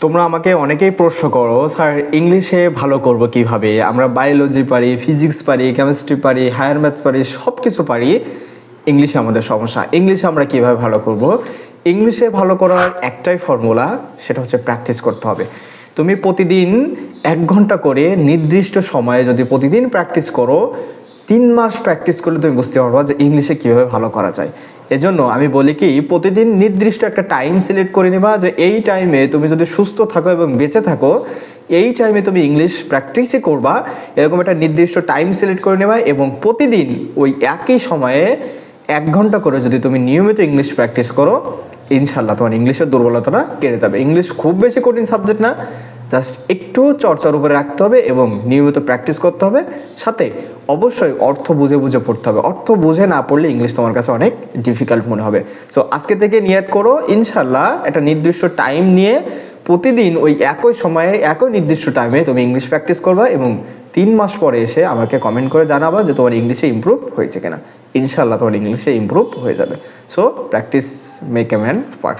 তোমরা আমাকে অনেকেই প্রশ্ন করো, স্যার, ইংলিশে ভালো করব কীভাবে? আমরা বায়োলজি পারি ফিজিক্স পারি কেমিস্ট্রি পারি হায়ার ম্যাথ পারি সব কিছু পারি। ইংলিশে আমাদের সমস্যা। ইংলিশে আমরা কীভাবে ভালো করব? ইংলিশে ভালো করার একটাই ফর্মুলা সেটা হচ্ছে প্র্যাকটিস করতে হবে। তুমি প্রতিদিন এক ঘণ্টা করে নির্দিষ্ট সময়ে যদি প্রতিদিন প্র্যাকটিস করো, তিন মাস প্র্যাকটিস করলে তুমি বুঝতে পারবা যে ইংলিশে কীভাবে ভালো করা যায়। এজন্য আমি বলি কি, প্রতিদিন নির্দিষ্ট একটা টাইম সিলেক্ট করে নেবা যে এই টাইমে তুমি যদি সুস্থ থাকো এবং বেঁচে থাকো, এই টাইমে তুমি ইংলিশ প্র্যাকটিসই করবা। এরকম একটা নির্দিষ্ট টাইম সিলেক্ট করে নেবা এবং প্রতিদিন ওই একই সময়ে এক ঘণ্টা করে যদি তুমি নিয়মিত ইংলিশ প্র্যাকটিস করো, ইনশাল্লাহ তোমার ইংলিশের দুর্বলতাটা কেড়ে যাবে। ইংলিশ খুব বেশি কঠিন সাবজেক্ট না। জাস্ট একটু চর্চার উপরে রাখতে হবে এবং নিয়মিত প্র্যাকটিস করতে হবে। সাথে অবশ্যই অর্থ বুঝে বুঝে পড়তে হবে। অর্থ বুঝে না পড়লে ইংলিশ তোমার কাছে অনেক ডিফিকাল্ট মনে হবে। সো আজকে থেকে নিয়ত করো ইনশাল্লাহ একটা নির্দিষ্ট টাইম নিয়ে প্রতিদিন ওই একই সময়ে, একই নির্দিষ্ট টাইমে তুমি ইংলিশ প্র্যাকটিস করবা এবং তিন মাস পরে এসে আমাকে কমেন্ট করে জানাবা যে তোমার ইংলিশে ইম্প্রুভ হয়েছে কিনা। ইনশাল্লাহ তোমার ইংলিশে ইমপ্রুভ হয়ে যাবে। So practice make a man perfect